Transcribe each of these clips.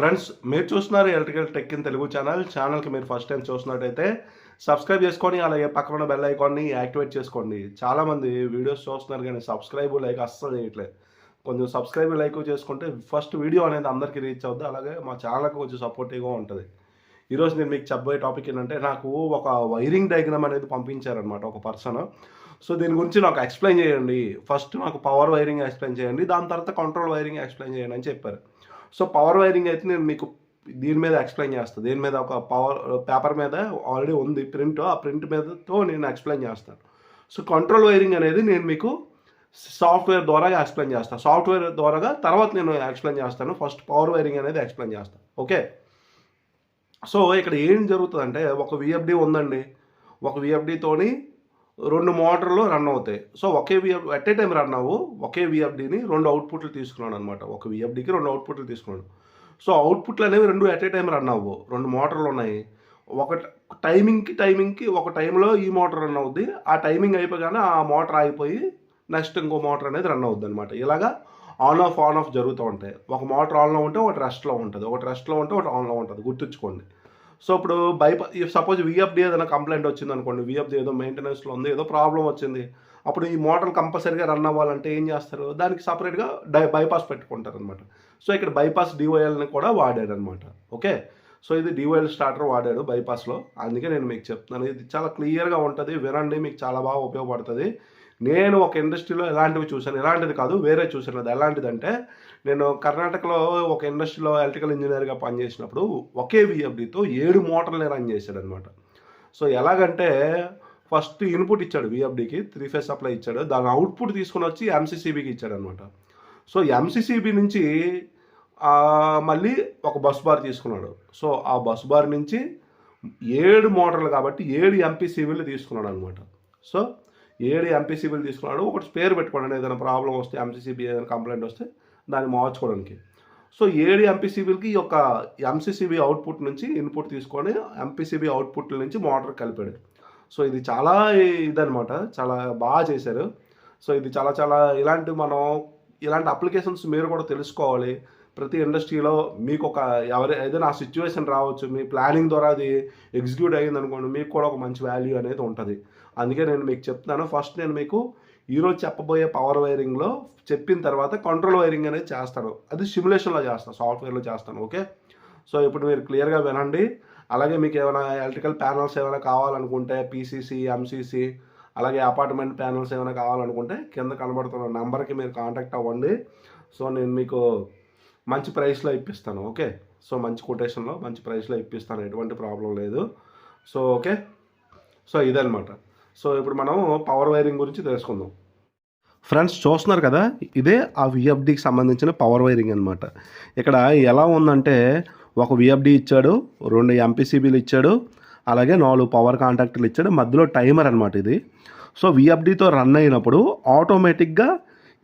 Friends మీరు చూస్తున్నారు electrical tech in Telugu channel. ఛానల్కి మీరు ఫస్ట్ టైం చూస్తున్నట్టయితే సబ్స్క్రైబ్ చేసుకొని అలాగే పక్కన ఉన్న బెల్ ఐకాన్ని యాక్టివేట్ చేసుకోండి. చాలామంది వీడియోస్ చూస్తున్నారు కానీ సబ్స్క్రైబ్ లైక్ అస్సలు చేయట్లేదు. కొంచెం సబ్స్క్రైబ్ లైక్ చేసుకుంటే ఫస్ట్ వీడియో అనేది అందరికీ రీచ్ అవుద్ది. అలాగే మా ఛానల్కి కొంచెం సపోర్టివ్గా ఉంటుంది. ఈరోజు నేను మీకు చెప్పబోయే టాపిక్ ఏంటంటే నాకు ఒక వైరింగ్ డయాగ్రామ్ అనేది పంపించారనమాట ఒక పర్సన్ సో దీని గురించి నాకు ఎక్స్ప్లెయిన్ చేయండి. ఫస్ట్ నాకు పవర్ వైరింగ్ ఎక్స్ప్లెయిన్ చేయండి. దాని తర్వాత కంట్రోల్ వైరింగ్ ఎక్స్ప్లెయిన్ చేయండి అని చెప్పారు. సో పవర్ వైరింగ్ అయితే నేను మీకు దీని మీద ఎక్స్ప్లెయిన్ చేస్తాను దీని మీద ఒక పవర్ పేపర్ మీద ఆల్రెడీ ఉంది ప్రింట్ ఆ ప్రింట్ మీదతో నేను ఎక్స్ప్లెయిన్ చేస్తాను. సో కంట్రోల్ వైరింగ్ అనేది నేను మీకు సాఫ్ట్వేర్ ద్వారా ఎక్స్ప్లెయిన్ చేస్తాను సాఫ్ట్వేర్ ద్వారా తర్వాత నేను ఎక్స్ప్లెయిన్ చేస్తాను. ఫస్ట్ పవర్ వైరింగ్ అనేది ఎక్స్ప్లెయిన్ చేస్తాను ఓకే? సో ఇక్కడ ఏం జరుగుతుందంటే ఒక విఎఫ్డి ఉందండి. ఒక విఎఫ్డితోని రెండు మోటార్లు రన్ అవుతాయి. So okay VF at a time run అవ్వు. ఒకే విఎఫ్డిని రెండు అవుట్పుట్లు తీసుకున్నాను అనమాట ఒక విఎఫ్డికి రెండు అవుట్పుట్లు తీసుకున్నాను. సో అవుట్పుట్లు అనేవి రెండు అట్ ఏ టైం రన్ అవ్వు. రెండు మోటార్లు ఉన్నాయి. ఒక టైమింగ్కి టైమింగ్కి ఒక టైంలో ఈ మోటార్ రన్ అవుద్ది. ఆ టైమింగ్ అయిపోగానే ఆ మోటార్ ఆగిపోయి నెక్స్ట్ ఇంకో మోటార్ అనేది రన్ అవుద్ది అనమాట ఇలాగా ఆన్ ఆఫ్ ఆన్ ఆఫ్ జరుగుతూ ఉంటాయి. ఒక మోటార్ ఆన్లో ఉంటే ఒకటి రెస్ట్లో ఉంటుంది. ఒకటి రెస్ట్లో ఉంటే ఒకటి ఆన్లో ఉంటుంది. గుర్తుంచుకోండి. సో ఇప్పుడు బైపా సపోజ్ విఎఫ్డి ఏదైనా కంప్లైంట్ వచ్చింది అనుకోండి విఎఫ్డి ఏదో మెయింటెనెన్స్లో ఉంది ఏదో ప్రాబ్లం వచ్చింది అప్పుడు ఈ మోటార్ కంపల్సరీగా రన్ అవ్వాలంటే ఏం చేస్తారు? దానికి సపరేట్గా డై బైపాస్ పెట్టుకుంటారు అనమాట సో ఇక్కడ బైపాస్ డివైఎల్ని కూడా వాడాడు అనమాట ఓకే? సో ఇది డివైఎల్ స్టార్టర్ వాడాడు బైపాస్లో అందుకే నేను మీకు చెప్తున్నాను. ఇది చాలా క్లియర్గా ఉంటుంది. వినండి మీకు చాలా బాగా ఉపయోగపడుతుంది. నేను ఒక ఇండస్ట్రీలో ఎలాంటివి చూశాను ఎలాంటిది కాదు వేరే చూశాను అది ఎలాంటిదంటే నేను కర్ణాటకలో ఒక ఇండస్ట్రీలో ఎలక్ట్రికల్ ఇంజనీర్గా పనిచేసినప్పుడు ఒకే విఎఫ్డితో ఏడు మోటార్లు రన్ చేశాడు అనమాట సో ఎలాగంటే ఫస్ట్ ఇన్పుట్ ఇచ్చాడు విఎఫ్డికి త్రీ ఫేస్ సప్లై ఇచ్చాడు దాని అవుట్పుట్ తీసుకుని వచ్చి ఎంసీసీబీకి ఇచ్చాడు అనమాట సో ఎంసీసీబీ నుంచి మళ్ళీ ఒక బస్ బార్ తీసుకున్నాడు. సో ఆ బస్ బార్ నుంచి ఏడు మోటార్లు కాబట్టి ఏడు ఎంపీసీబీలు తీసుకున్నాడు అనమాట సో ఏడు ఎంపీసీబీలు తీసుకున్నాడు ఒకటి స్పేర్ పెట్టుకోండి ఏదైనా ప్రాబ్లం వస్తే ఎంసీసీబీ ఏదైనా కంప్లైంట్ వస్తే దాన్ని మార్చుకోవడానికి. సో ఏడు ఎంపీసీబీలకి ఈ యొక్క ఎంసీసీబీ అవుట్పుట్ నుంచి ఇన్పుట్ తీసుకొని ఎంపీసీబీ అవుట్పుట్ నుంచి మోటార్ కలిపాడు. సో ఇది చాలా ఇదనమాట చాలా బాగా చేశారు. సో ఇది చాలా చాలా ఇలాంటి మనం ఇలాంటి అప్లికేషన్స్ మీరు కూడా తెలుసుకోవాలి. ప్రతి ఇండస్ట్రీలో మీకు ఒక ఎవరి ఏదైనా ఆ సిచ్యువేషన్ రావచ్చు మీ ప్లానింగ్ ద్వారా అది ఎగ్జిక్యూట్ అయ్యింది అనుకోండి మీకు కూడా ఒక మంచి వాల్యూ అనేది ఉంటుంది. అందుకే నేను మీకు చెప్తున్నాను ఫస్ట్ నేను మీకు ఈరోజు చెప్పబోయే పవర్ వైరింగ్లో చెప్పిన తర్వాత కంట్రోల్ వైరింగ్ అనేది చేస్తాను. అది సిమ్యులేషన్లో చేస్తాను సాఫ్ట్వేర్లో చేస్తాను ఓకే? సో ఇప్పుడు మీరు క్లియర్గా వినండి. అలాగే మీకు ఏమైనా ఎలక్ట్రికల్ ప్యానల్స్ ఏమైనా కావాలనుకుంటే పీసీసీ ఎంసీసీ అలాగే అపార్ట్మెంట్ ప్యానల్స్ ఏమైనా కావాలనుకుంటే కింద కనబడుతున్న నెంబర్కి మీరు కాంటాక్ట్ అవ్వండి. సో నేను మీకు మంచి ప్రైస్లో ఇప్పిస్తాను ఓకే సో మంచి కొటేషన్లో మంచి ప్రైస్లో ఇప్పిస్తాను ఎటువంటి ప్రాబ్లం లేదు. సో ఓకే సో ఇదనమాట సో ఇప్పుడు మనం పవర్ వైరింగ్ గురించి తెలుసుకుందాం. ఫ్రెండ్స్ చూస్తున్నారు కదా? ఇదే ఆ విఎఫ్డికి సంబంధించిన పవర్ వైరింగ్ అనమాట ఇక్కడ ఎలా ఉందంటే ఒక విఎఫ్డి ఇచ్చాడు రెండు ఎంపీసీబీలు ఇచ్చాడు అలాగే నాలుగు పవర్ కాంటాక్టర్లు ఇచ్చాడు మధ్యలో టైమర్ అనమాట ఇది. సో విఎఫ్డితో రన్ అయినప్పుడు ఆటోమేటిక్గా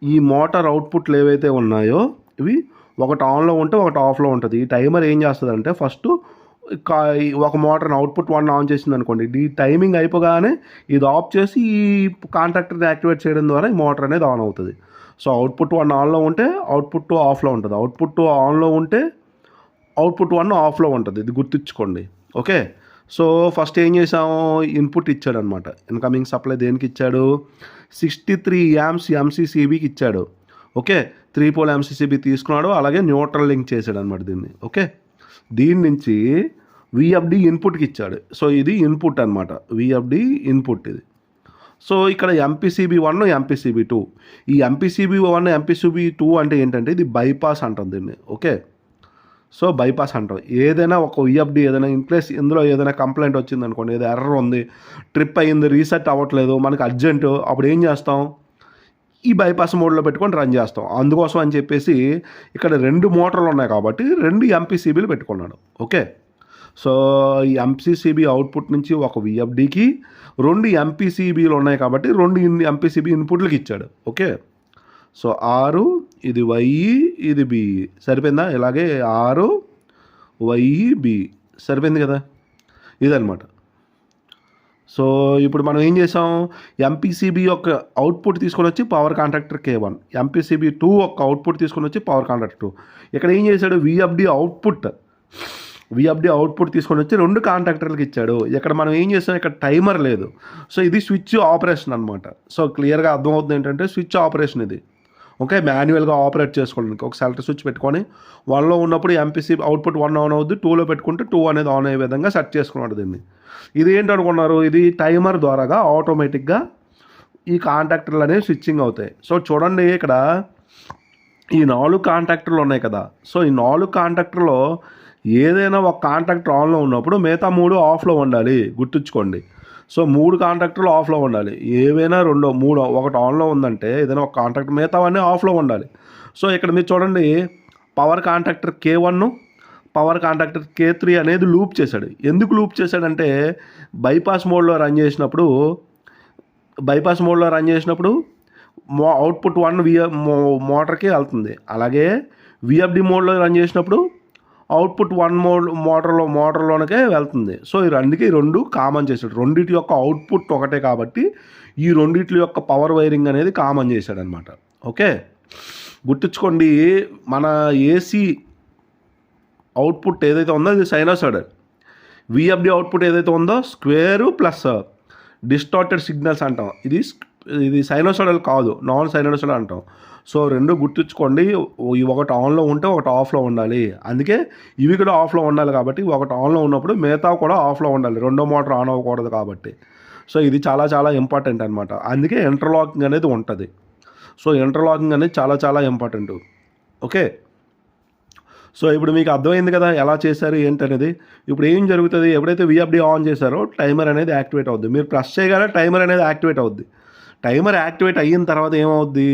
ఈ మోటార్ అవుట్పుట్లు ఏవైతే ఉన్నాయో ఇవి ఒకటి ఆన్లో ఉంటే ఒకటి ఆఫ్లో ఉంటుంది. ఈ టైమర్ ఏం చేస్తుందంటే ఫస్ట్ ఒక మోటార్ని అవుట్పుట్ వన్ ఆన్ చేసింది అనుకోండి ఈ టైమింగ్ అయిపోగానే ఇది ఆఫ్ చేసి ఈ కాంట్రాక్టర్ని యాక్టివేట్ చేయడం ద్వారా ఈ మోటార్ అనేది ఆన్ అవుతుంది. సో అవుట్పుట్ వన్ ఆన్లో ఉంటే అవుట్పుట్ టూ ఆఫ్లో ఉంటుంది. అవుట్పుట్ టూ ఆన్లో ఉంటే అవుట్పుట్ వన్ ఆఫ్లో ఉంటుంది. ఇది గుర్తుంచుకోండి. ఓకే? సో ఫస్ట్ ఏం చేసాము? ఇన్పుట్ ఇచ్చాడు అనమాట ఇన్కమింగ్ సప్లై దేనికి ఇచ్చాడు? సిక్స్టీ త్రీ యామ్స్ ఎంసీసీబీకి ఇచ్చాడు. ఓకే? త్రీ పోల్ ఎంసీసీబీ తీసుకున్నాడు అలాగే న్యూట్రల్ లింక్ చేశాడు అనమాట దీన్ని. ఓకే? దీని నుంచి విఎఫ్డి ఇన్పుట్కి ఇచ్చాడు. సో ఇది ఇన్పుట్ అనమాట విఎఫ్డి ఇన్పుట్ ఇది. సో ఇక్కడ ఎంపీసీబీ వన్ ఎంపీసీబీ టూ ఈ ఎంపీసీబీ వన్ ఎంపీసీబీ టూ అంటే ఏంటంటే ఇది బైపాస్ అంటాం దీన్ని. ఓకే? సో బైపాస్ అంటాం. ఏదైనా ఒక విఎఫ్డి ఏదైనా ఇన్ప్లేస్ ఇందులో ఏదైనా కంప్లైంట్ వచ్చింది అనుకోండి ఏదో ఎర్రర్ ఉంది ట్రిప్ అయ్యింది రీసెట్ అవ్వట్లేదు మనకి అర్జెంటు అప్పుడు ఏం చేస్తాం? ఈ బైపాస్ మోడ్లో పెట్టుకొని రన్ చేస్తాం. అందుకోసం అని చెప్పేసి ఇక్కడ రెండు మోటార్లు ఉన్నాయి కాబట్టి రెండు ఎంపీసీబీలు పెట్టుకున్నాడు. ఓకే? సో ఈ ఎంపీసీబీ అవుట్పుట్ నుంచి ఒక విఎఫ్డికి రెండు ఎంపీసీబీలు ఉన్నాయి కాబట్టి రెండు ఎంపీసీబీ ఇన్పుట్లకి ఇచ్చాడు. ఓకే? సో ఆరు ఇది వై ఇది బి సరిపోయిందా? ఇలాగే ఆరు వై బి సరిపోయింది కదా? ఇదనమాట సో ఇప్పుడు మనం ఏం చేసాం? ఎంపీసీబీ యొక్క అవుట్పుట్ తీసుకొని వచ్చి power contractor K one MPCB two యొక్క అవుట్పుట్ తీసుకొని వచ్చి పవర్ కాంట్రాక్టర్ టూ ఇక్కడ ఏం చేశాడు? విఎఫ్డి అవుట్పుట్ విఎఫ్డి అవుట్పుట్ తీసుకొని వచ్చి రెండు కాంట్రాక్టర్లకు ఇచ్చాడు. ఇక్కడ మనం ఏం చేసాం? ఇక్కడ టైమర్ లేదు. సో ఇది స్విచ్ ఆపరేషన్ అనమాట సో క్లియర్గా అర్థమవుతుంది ఏంటంటే స్విచ్ ఆపరేషన్ ఇది. ఓకే మాన్యువల్గా ఆపరేట్ చేసుకోవడానికి ఒక సెలెక్ట్ స్విచ్ పెట్టుకొని వన్లో ఉన్నప్పుడు ఎంపీసీ అవుట్పుట్ వన్ ఆన్ అవుద్ది టూలో పెట్టుకుంటే టూ అనేది ఆన్ అయ్యే విధంగా సెట్ చేసుకున్నాడు దీన్ని. ఇది ఏంటనుకున్నారు ఇది టైమర్ ద్వారాగా ఆటోమేటిక్గా ఈ కాంటాక్టర్లు అనేవి స్విచ్చింగ్ అవుతాయి. సో చూడండి ఇక్కడ ఈ నాలుగు కాంటాక్టర్లు ఉన్నాయి కదా. సో ఈ నాలుగు కాంటాక్టర్లో ఏదైనా ఒక కాంటాక్టర్ ఆన్లో ఉన్నప్పుడు మిగతా మూడు ఆఫ్లో ఉండాలి. గుర్తుంచుకోండి. సో మూడు కాంట్రాక్టర్లు ఆఫ్లో ఉండాలి. ఏవైనా రెండో మూడు ఒకటి ఆన్లో ఉందంటే ఏదైనా ఒక కాంట్రాక్టర్ మిగతావన్నీ ఆఫ్లో ఉండాలి. సో ఇక్కడ మీరు చూడండి power contractor K one power contractor K three అనేది లూప్ చేశాడు. ఎందుకు లూప్ చేశాడంటే బైపాస్ మోడ్లో రన్ చేసినప్పుడు బైపాస్ మోడ్లో రన్ చేసినప్పుడు మో అవుట్పుట్ వన్ విఎ మోటార్కి వెళ్తుంది. అలాగే విఎఫ్డి మోడ్లో రన్ చేసినప్పుడు అవుట్పుట్ వన్ మోడ్ మోటార్లో మోటార్లోనికే వెళ్తుంది. సో ఈ రెండుకి ఈ రెండు కామన్ చేశాడు. రెండింటి యొక్క అవుట్పుట్ ఒకటే కాబట్టి ఈ రెండింటి యొక్క పవర్ వైరింగ్ అనేది కామన్ చేశాడు అనమాట ఓకే? గుర్తుంచుకోండి మన ఏసీ అవుట్పుట్ ఏదైతే ఉందో అది సైనోసైడర్ విఎఫ్డి అవుట్పుట్ ఏదైతే ఉందో స్క్వేరు ప్లస్ డిస్టార్టెడ్ సిగ్నల్స్ అంటాం. ఇది ఇది సైనోసోడల్ కాదు నాన్ సైనోసోడల్ అంటాం. సో రెండు గుర్తుంచుకోండి ఒకటి ఆన్లో ఉంటే ఒకటి ఆఫ్లో ఉండాలి. అందుకే ఇవి కూడా ఆఫ్లో ఉండాలి కాబట్టి ఒకటి ఆన్లో ఉన్నప్పుడు మిగతా కూడా ఆఫ్లో ఉండాలి. రెండో మోటార్ ఆన్ అవ్వకూడదు కాబట్టి. సో ఇది చాలా చాలా ఇంపార్టెంట్ అనమాట అందుకే ఇంటర్లాకింగ్ అనేది ఉంటుంది. సో ఇంటర్లాకింగ్ అనేది చాలా చాలా ఇంపార్టెంట్. ఓకే? సో ఇప్పుడు మీకు అర్థమైంది కదా ఎలా చేశారు ఏంటనేది. ఇప్పుడు ఏం జరుగుతుంది? ఎప్పుడైతే విఎఫ్డి ఆన్ చేశారో టైమర్ అనేది యాక్టివేట్ అవుద్ది. మీరు ప్రెస్ చేయగానే టైమర్ అనేది యాక్టివేట్ అవుద్ది. టైమర్ యాక్టివేట్ అయిన తర్వాత ఏమవుద్ది?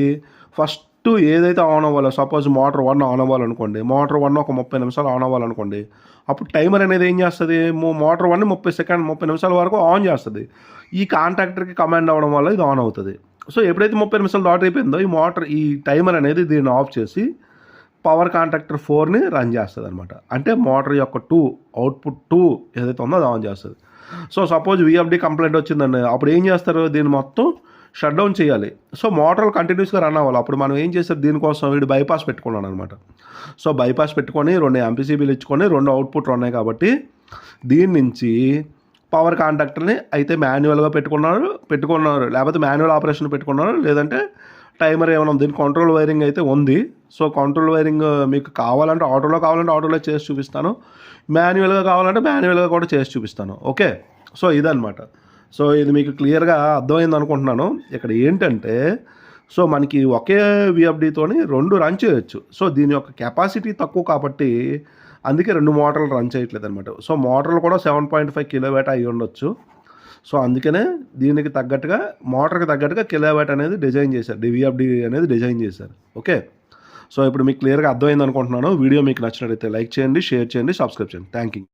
ఫస్ట్ ఏదైతే ఆన్ అవ్వాలో సపోజ్ మోటార్ వన్ ఆన్ అవ్వాలనుకోండి మోటార్ వన్ ఒక ముప్పై నిమిషాలు ఆన్ అవ్వాలనుకోండి అప్పుడు టైమర్ అనేది ఏం చేస్తుంది? మోటార్ వన్ ముప్పై సెకండ్ ముప్పై నిమిషాల వరకు ఆన్ చేస్తుంది. ఈ కాంట్రాక్టర్కి కమాండ్ అవ్వడం వల్ల ఇది ఆన్ అవుతుంది. సో ఎప్పుడైతే ముప్పై నిమిషాలు దాటి అయిపోయిందో ఈ మోటార్ ఈ టైమర్ అనేది దీన్ని ఆఫ్ చేసి పవర్ కాంట్రాక్టర్ ఫోర్ని రన్ చేస్తుంది అనమాట అంటే మోటార్ యొక్క టూ అవుట్పుట్ టూ ఏదైతే ఉందో అది ఆన్ చేస్తుంది. సో సపోజ్ విఎఫ్డి కంప్లైంట్ వచ్చిందండి. అప్పుడు ఏం చేస్తారు? దీన్ని మొత్తం షట్ డౌన్ చేయాలి. సో మోటార్లు కంటిన్యూస్గా రన్ అవ్వాలి. అప్పుడు మనం ఏం చేస్తారు? దీనికోసం వీడు బైపాస్ పెట్టుకున్నాను అనమాట సో బైపాస్ పెట్టుకొని రెండు ఎంపీసీబీలు ఇచ్చుకొని రెండు అవుట్పుట్లు ఉన్నాయి కాబట్టి దీని నుంచి పవర్ కాంటాక్టర్ని అయితే మాన్యువల్గా పెట్టుకున్నారు పెట్టుకున్నారు. లేకపోతే మాన్యువల్ ఆపరేషన్ పెట్టుకున్నారు. లేదంటే టైమర్ ఏమైనా దీని కంట్రోల్ వైరింగ్ అయితే ఉంది. సో కంట్రోల్ వైరింగ్ మీకు కావాలంటే ఆటోలో కావాలంటే ఆటోలో చేసి చూపిస్తాను. మాన్యువల్గా కావాలంటే మాన్యువల్గా కూడా చేసి చూపిస్తాను. ఓకే సో ఇదనమాట సో ఇది మీకు క్లియర్గా అర్థమైంది అనుకుంటున్నాను. ఇక్కడ ఏంటంటే సో మనకి ఒకే విఎఫ్డితోని రెండు రన్ చేయొచ్చు. సో దీని యొక్క కెపాసిటీ తక్కువ కాబట్టి అందుకే రెండు మోటార్లు రన్ చేయట్లేదు అనమాట సో మోటార్లు కూడా సెవెన్ పాయింట్ ఫైవ్ కిలోవాట్ అయి ఉండొచ్చు. సో అందుకనే దీనికి తగ్గట్టుగా మోటార్కి తగ్గట్టుగా కిలోవాట్ అనేది డిజైన్ చేశారు. డివిఎఫ్డి అనేది డిజైన్ చేశారు. ఓకే? సో ఇప్పుడు మీకు క్లియర్గా అర్థమైంది అనుకుంటున్నాను. వీడియో మీకు నచ్చినట్లయితే లైక్ చేయండి షేర్ చేయండి సబ్స్క్రైబ్ చేయండి. Thank you